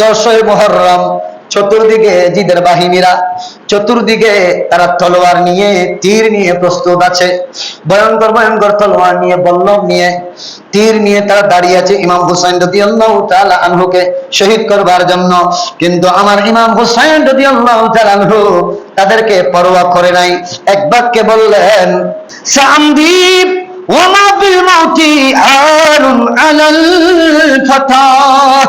দশই মহরম চতুর্দিকে জিদের বাহিনীরা, চতুর্দিকে তারা তলোয়ার নিয়ে, তীর নিয়ে প্রস্তুত আছে, ভয়ঙ্কর ভয়ঙ্কর তলোয়ার নিয়ে বল্লভ নিয়ে, তীর নিয়ে তারা দাঁড়িয়ে আছে ইমাম হুসাইন রদি আল্লাহ আনহুকে শহীদ করবার জন্য। কিন্তু আমার ইমাম হুসাইন রদি আল্লাহ আনহু তাদেরকে পরোয়া করে নাই। এক বাক্যে বললেন সামদীপ ওমা বিল মাউতি আরুন আলাল ফাতাহ।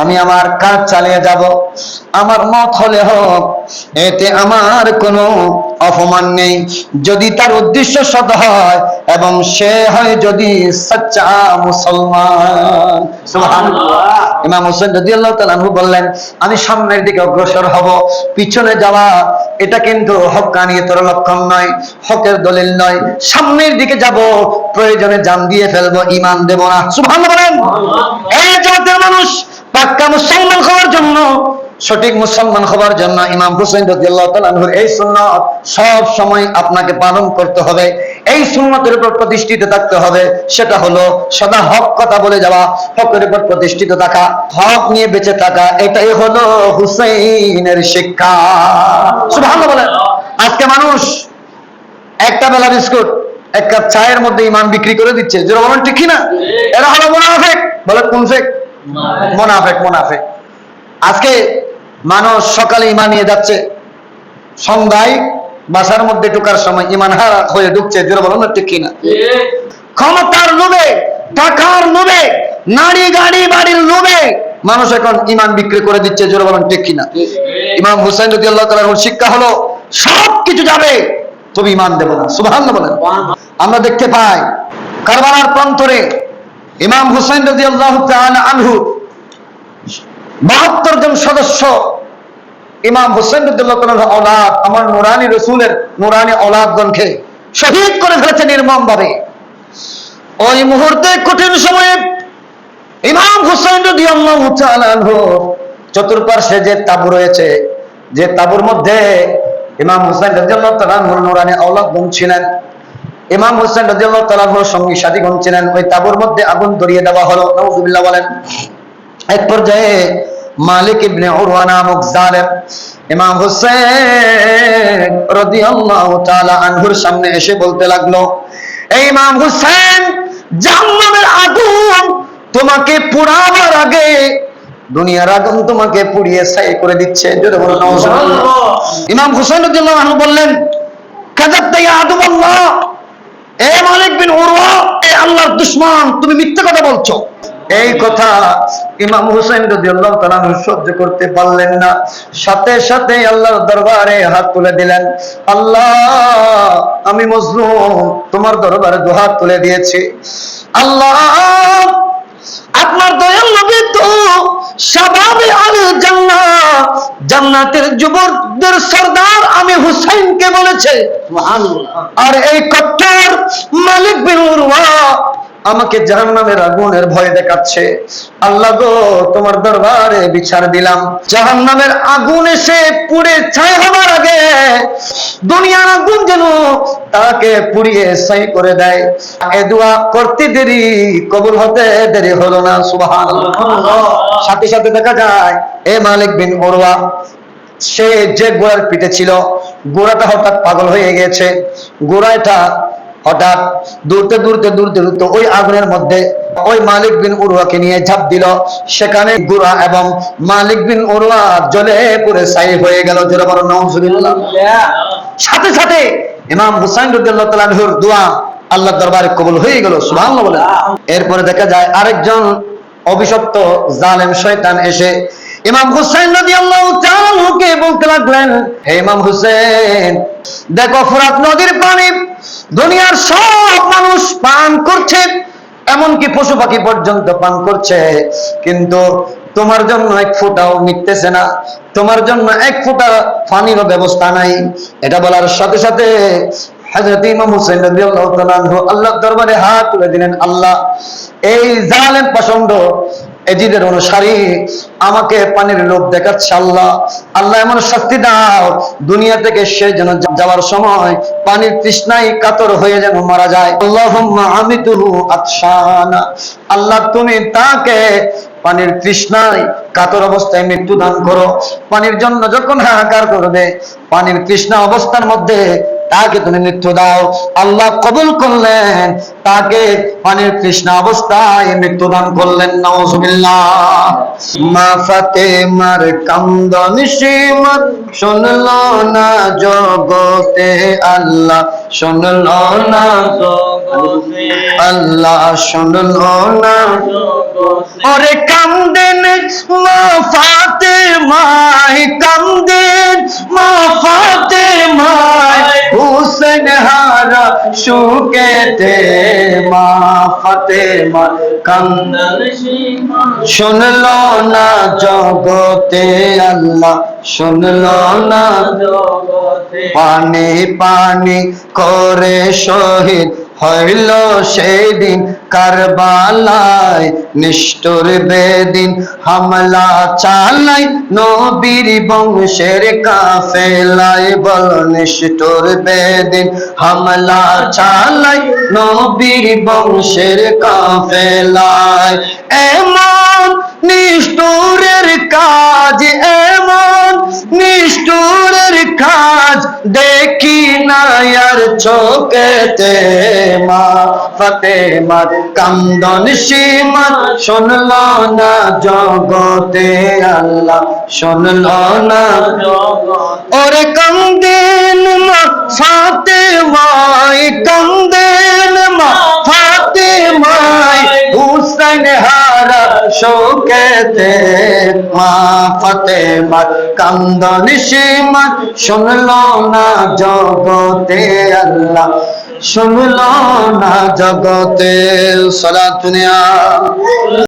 আমি আমার কাজ চালিয়ে যাব। আমার মত হলে হোক এতে আমার কোনো অপমান নেই। যদি তার উদ্দেশ্য সৎ হয় এবং সে হয় যদি সচ্চা মুসলমান। ইমাম হোসেন রাদিয়াল্লাহু তাআলা বললেন আমি সামনের দিকে অগ্রসর হব। পিছনে যাওয়া এটা কিন্তু হক্কানিয়তের লক্ষণ নয় হকের দলিল নয়। সামনের দিকে যাব প্রয়োজনে জান দিয়ে ফেলব ইমান দেব না। সুবহানাল্লাহ বলেন। এই জাতের মানুষ পাক্কা মুসলমান হওয়ার জন্য, সঠিক মুসলমান হওয়ার জন্য ইমাম হুসেন রাদিয়াল্লাহু এই সুন্নাত সব সময় আপনাকে পালন করতে হবে। এই সুন্নতের উপর প্রতিষ্ঠিত থাকতে হবে। সেটা হলো সদা হক কথা বলে যাওয়া, হকের উপর প্রতিষ্ঠিত থাকা, হক নিয়ে বেঁচে থাকা, এটাই হলো হুসেইনের শিক্ষা। সুবহানাল্লাহ বলেন। আজকে মানুষ একটা বেলা বিস্কুট, এক কাপ চায়ের মধ্যে ইমান বিক্রি করে দিচ্ছে। বলেন, ঠিক কিনা? এরা হলো মোনাফেক। বলে কোন ফেক? মোনাফেক মোনাফেক। আজকে মানুষ সকালে ইমান নিয়ে যাচ্ছে সন্ধ্যায় বাসার মধ্যে ঢুকার সময় ইমান হারা হয়ে ঢুকছে যেটা বলেন না ঠিক কিনা? ক্ষমতার লোভে টাকার লোভে নারী গাড়ি বাড়ির লোভে মানুষ এখন ইমান বিক্রি করে দিচ্ছে জোরে বলেন ঠিক কিনা? ইমাম হুসাইন যদি আল্লাহ তালার শিক্ষা হলো সব কিছু যাবে তুমি ইমান দেবো না। সুবহান বলেন। আমরা দেখতে পাই কারবালার প্রান্তরে ইমাম হুসাইন রাজি আল্লাহ আনহু, বাহাত্তর জন সদস্য ইমাম হুসেন অলাদ আমার নুরানি রসুলের নুরানি অলাদগণকে শহীদ করে ফেলেছে নির্মম ভাবে ওই মুহূর্তে কঠিন সময়ে ইমাম হুসেন চতুর্পার্শ্বে যে তাবু রয়েছে, যে তাবুর মধ্যে ইমাম হুসেন রাজিয়াল্লাহ তালাহুর নুরানি অলাদগণ ছিলেন। ইমাম হুসেন রাজিয়াল্লাহ তালাহুর সঙ্গী সাথীগণ ছিলেন। ওই তাবুর মধ্যে আগুন ধরিয়ে দেওয়া হলো। নজুবিল্লাহ বলেন এক পর্যায়ে মালিক ইবনে উরওয়া নামক জালেম ইমাম হুসেন রাদিয়াল্লাহু তাআলা আনহুর সামনে এসে বলতে লাগল এই ইমাম হুসেন জাহান্নামের আগুন তোমাকে পোড়াবার আগে দুনিয়ার আগুন তোমাকে পুড়িয়ে ছাই করে দিচ্ছে। যদি বলো নাউজুবিল্লাহ। ইমাম হোসেন রাদিয়াল্লাহু আনহু বললেন কাযাবতা ইয়া এ মালিক বিন উরওয়া এ আল্লাহর দুশমন তুমি মিথ্যা কথা বলছো। এই কথা ইমাম হুসেন যদি আল্লাহ তালা সহ্য করতে পারলেন না। সাথে সাথে আল্লাহর দরবারে হাত তুলে দিলেন। আল্লাহ আমি মজলুম তোমার দরবারে দুহাত তুলে দিয়েছি। আল্লাহ আপনার দয়াল নবী তো স্বাভাবিক আল জান্নাত জান্নাতের যুবকদের সর্দার আমি হুসাইনকে বলেছে। আর এই কট্টর মালিক বিন উরওয়া আমাকে জাহান্নামের আগুনের ভয় দেখাচ্ছে। আল্লাহ গো, তোমার দরবারে বিচার দিলাম। জাহান্নামের আগুন এসে পুড়ে ছাই হবার আগে দুনিয়ার আগুন যেন তাকে পুড়িয়ে ছাই করে দেয়। এ দোয়া করতে দেরি, কবুল হতে দেরি হলো না সুবহান সাথে সাথে দেখা যায়, এ মালিক বিন ওরওয়া, সে যে গোড়ার পিঠে ছিল, গোড়াটা হঠাৎ পাগল হয়ে গেছে। গোড়াটা হঠাৎ দূরতে দূরতে দূরতে দূরতে ওই আগুনের মধ্যে ওই মালিক বিন উরুয়াকে নিয়ে ঝাঁপ দিল। সেখানে গুড়া এবং মালিক বিন উরুয়া জলে পুরে সাই হয়ে গেল। জোরে বড় নজরুল্লাহ সাথে সাথে ইমাম হুসাইন রুদ্দাল্লাহ তালাহুর দোয়া আল্লাহ দরবারে কবুল হয়ে গেল, সুবহানাল্লাহ বলে এরপরে দেখা যায় আরেকজন অভিশপ্ত জালেম শয়তান এসে ইমাম হুসাইন রাদিয়াল্লাহু তাআলাকে বলতে লাগলেন, হে ইমাম হুসেন দেখো ফোরাত নদীর পানি দুনিয়ার সব মানুষ পান করছে, এমনকি পশু পাখি পর্যন্ত পান করছে। কিন্তু তোমার জন্য এক ফোঁটাও মিটতেছে না, তোমার জন্য এক ফোঁটা পানিরও ব্যবস্থা নাই। এটা বলার সাথে সাথে হযরত ইমাম হুসাইন রাদিয়াল্লাহু তাআলা আনহু আল্লাহর দরবারে হাত তুলে দিলেন, আল্লাহ, এই জালেম পছন্দ এজিদের অনুসারী, আমাকে পানির লোভ দেখাচ্ছে আল্লাহ। আল্লাহ এমন শাস্তি দাও, দুনিয়া থেকে সে যেন যাওয়ার সময় পানির তৃষ্ণায় কাতর হয়ে যেন মারা যায়। আল্লাহুম্মা আমিতুহু আতশানা। আল্লাহ তুমি তাকে পানির তৃষ্ণায় কাতর অবস্থায় মৃত্যু দান করো। পানির জন্য যখন হাহাকার করবে, পানির তৃষ্ণা অবস্থার মধ্যে তাকে তুমি মৃত্যু দাও। আল্লাহ কবুল করলেন। তাকে পানির কৃষ্ণা অবস্থায় মৃত্যু দান করলেন। নজমিল্লাহ মা সীমত শুনলো না জগতে আল্লাহ। শুনল না আল্লাহ শুনলো না। ওরে কামদেন মা ফাতেমাই কামদেন মা ফাতেমাই হুসেন হারা সুকেতে মা ফাতেমা কান্দন শুনলো না জগতে আল্লাহ শুনলো না পানি পানি করে শহীদ হইল সেদিন কারবালায় নিষ্ঠুর বেদিন। হামলা চালাই নবীর বংশের কাফেলায় বল নিষ্ঠুর বেদিন। হামলা চালাই নবীর বংশের কাফেলায়। এমন নিষ্ঠুরের কাজ, এমন নিষ্ঠুরের কাজ দেখি না আর চোখেতে মা ফতেমার কান্দন সীমা শুনল না জগতে আল্লাহ, শুনল না ওরে কান্দেন মা ফাতেমাই কান্দেন মা ফাতেমাই হুসাইন হারা শোকেতে মা ফাতেমার কান্দন সীমা শুনল না জগতে আল্লাহ শুনল না জগতে সরা দুনিয়া